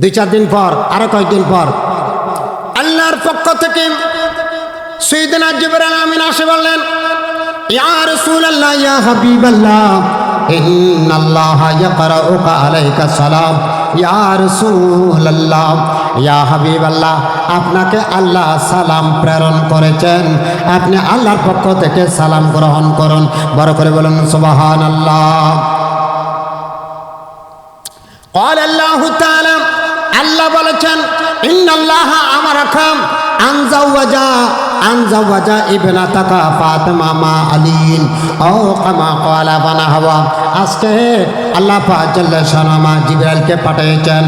দুই চার দিন পর আরো কয়েকদিন পর আল্লাহর পক্ষ থেকে সৈদিন জিবরাল আমিন আসে বললেন ইয়া রাসূলুল্লাহ ইয়া হাবিবাল্লাহ ইন্নাল্লাহা ইয়াকরাউকা আলাইকা সালাম ইয়া রাসূলুল্লাহ ইয়া হাবিবাল্লাহ আপনাকে আল্লাহ সালাম প্রেরণ করেছেন আপনি আল্লাহর পক্ষ থেকে সালাম গ্রহণ করুন বড় করে বলুন সুবহানাল্লাহ قال الله تعالى আল্লাহ বলেছেন, ইন্নাল্লাহ আমারাকাম আনজাওয়াজা আনজাওয়াজা ইবনাতাকা ফাতিমা মা আলীন ও কামা ক্বালা বানা হাওয়া। আজকে আল্লাহ পাঠিয়েছেন।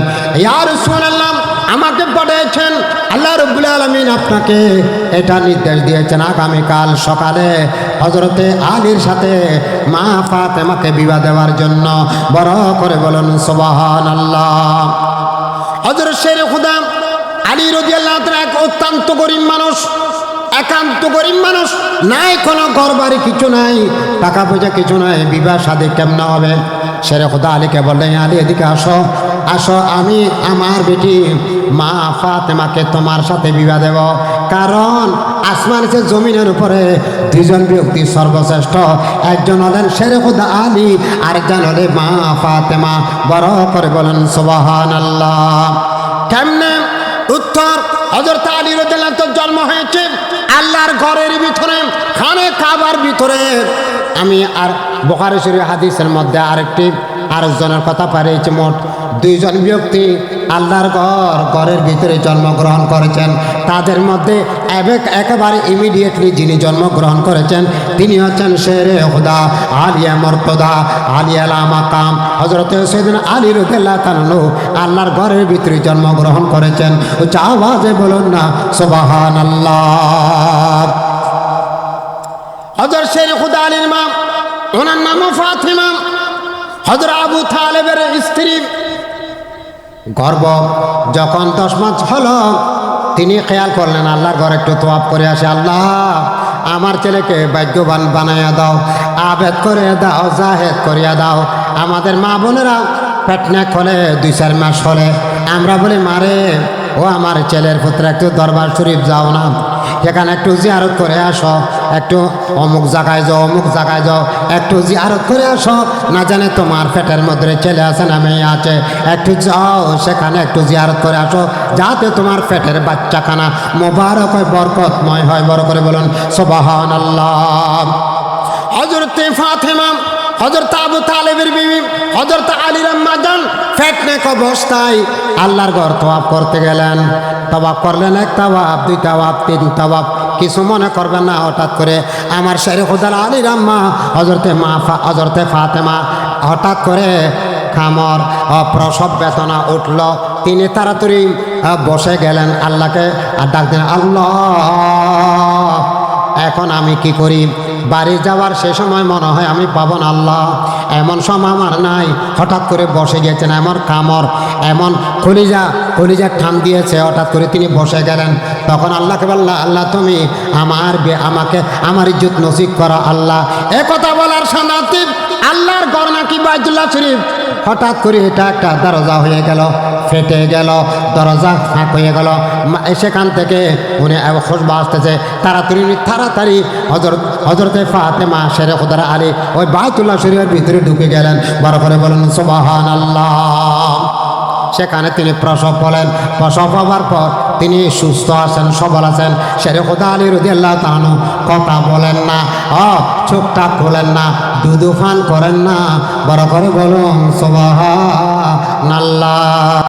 আমাকে পাঠিয়েছেন। আল্লাহ রব্বুল আলমিন আপনাকে এটা নির্দেশ দিয়েছেন আগামীকাল সকালে হজরতে আলীর সাথে মা ফাতেমাকে বিবাহ দেওয়ার জন্য। বড় করে বলুন সোবাহান আল্লাহ হজরত শের খুদা আলী রদি আল্লাহ এক অত্যন্ত গরিব মানুষ, একান্ত গরিব মানুষ। নাই কোনো ঘর বাড়ি কিছু নাই, টাকা পয়সা কিছু নাই, বিবাহ সাদে কেমন হবে? শেরে খুদা আলীকে বললেন আলী, এদিকে আসো। আসো, আমি আমার বেটি মা ফাতেমাকে তোমার সাথে বিবাহ দেব। কারণ আসমান সে জমিনের উপরে দুজন ব্যক্তি সর্বশ্রেষ্ঠ। একজন হলেন শেরে খুদা আলী, আরেকজন হলে মা ফাতেমা। বড় করে বলেন সোবাহান আল্লাহ কেমনে? উত্তর হজরত আলী রদিল্লাহ তো জন্ম হয়েছে আল্লাহর ঘরের ভিতরে, খানে কাবার ভিতরে। আমি আর শরীফ হাদিসের মধ্যে আরেকটি আরেকজনের কথা পারিয়েছি মোট দুইজন ব্যক্তি আল্লাহর ঘর, ঘরের ভিতরে জন্মগ্রহণ করেছেন। তাদের মধ্যে এক- একেবারে ইমিডিয়েটলি যিনি জন্মগ্রহণ করেছেন, তিনি হচ্ছেন শেরে হুদা, আলিয়া মর্তদা আলিয়া মাকাম হজরত সেদিন আলী রুকেল্লা তানু আল্লাহর ঘরের ভিতরে জন্মগ্রহণ করেছেন। উচ্চ আওয়াজে বলুন না সোবাহান আল্লাহ হজর শের খুদা আলীর মা ওনার নামও ফাতিমা হজর আবু তালেবের স্ত্রী। গর্ব, যখন দশ মাস হল, তিনি খেয়াল করলেন, আল্লাহর ঘর একটু তোয়াপ করে আসে, আল্লাহ, আমার ছেলেকে ভাগ্যবান বানাইয়া দাও, আবেদ করে দাও, জাহেদ করিয়া দাও। আমাদের মা বোনেরা পেটনে খোলে, দুই চার মাস হলে। আমরা বলি, মারে, ও আমার ছেলের পুত্র, একটু দরবার শরীফ যাও না। এখানে একটু জিয়ারত করে আসো, একটু অমুক জায়গায় যাও, অমুক জায়গায় যাও, একটু জিয়ারত করে আসো। না জানে তোমার পেটের মধ্যে ছেলে আছে না মেয়ে আছে। একটু যাও, সেখানে একটু জিয়ারত করে আসো। যাতে তোমার পেটের বাচ্চাখানা মোবারক হয়, বরকতময় হয়। বড় করে বলুন সোবাহান আল্লাহ হজরতে ফাতেমা হজরত আবু তালেবের বিবি হজরত আলীর আম্মা যান ফেটনেক অবস্থায় আল্লাহর ঘর তওয়াব করতে গেলেন। তওয়াব করলেন এক তাওয়াব, দুই তাওয়াব, তিন তাওয়াব। কিছু মনে করবেন না, হঠাৎ করে আমার শেরে খুদাল আলীর আম্মা হজরতে মা হজরতে ফাতেমা, হঠাৎ করে খামর প্রসব বেদনা উঠল। তিনি তাড়াতাড়ি বসে গেলেন আল্লাহকে আর ডাক দিলেন, আল্লাহ, এখন আমি কি করি? বাড়ি যাওয়ার সে সময় মনে হয় আমি পাবো না, আল্লাহ। এমন সময় আমার নাই, হঠাৎ করে বসে গেছেন এমন কামর এমন কলিজা কলিজা ঠান দিয়েছে, হঠাৎ করে তিনি বসে গেলেন। তখন আল্লাহকে বললা, আল্লাহ, তুমি আমার আমাকে, আমার ইজ্জত নসিব করো, আল্লাহ। এ কথা বলার সাথে আল্লাহর গড় নাকি বাইতুল্লাহ শরীফ? হঠাৎ করে এটা একটা দরজা হয়ে গেল, ফেটে গেল, দরজা ফাঁক হয়ে গেল। সেখান থেকে উনি খুশবা আসতেছে। তাড়াতাড়ি তাড়াতাড়ি হজরত হজরতে ফাতেমা, শেরে খুদার আলী, ওই বায়তুল্লাহ শরীফের ভিতরে ঢুকে গেলেন। বড় করে বলেন সুবাহান আল্লাহ সেখানে তিনি প্রসব বলেন প্রসব হওয়ার পর তিনি সুস্থ আছেন, সবল আছেন। শেরে খোদা আলী রদি আল্লাহ কথা বলেন না অ চোখটা খোলেন না দুধু ফান করেন না। বড় করে বলুন সোবাহা নাল্লা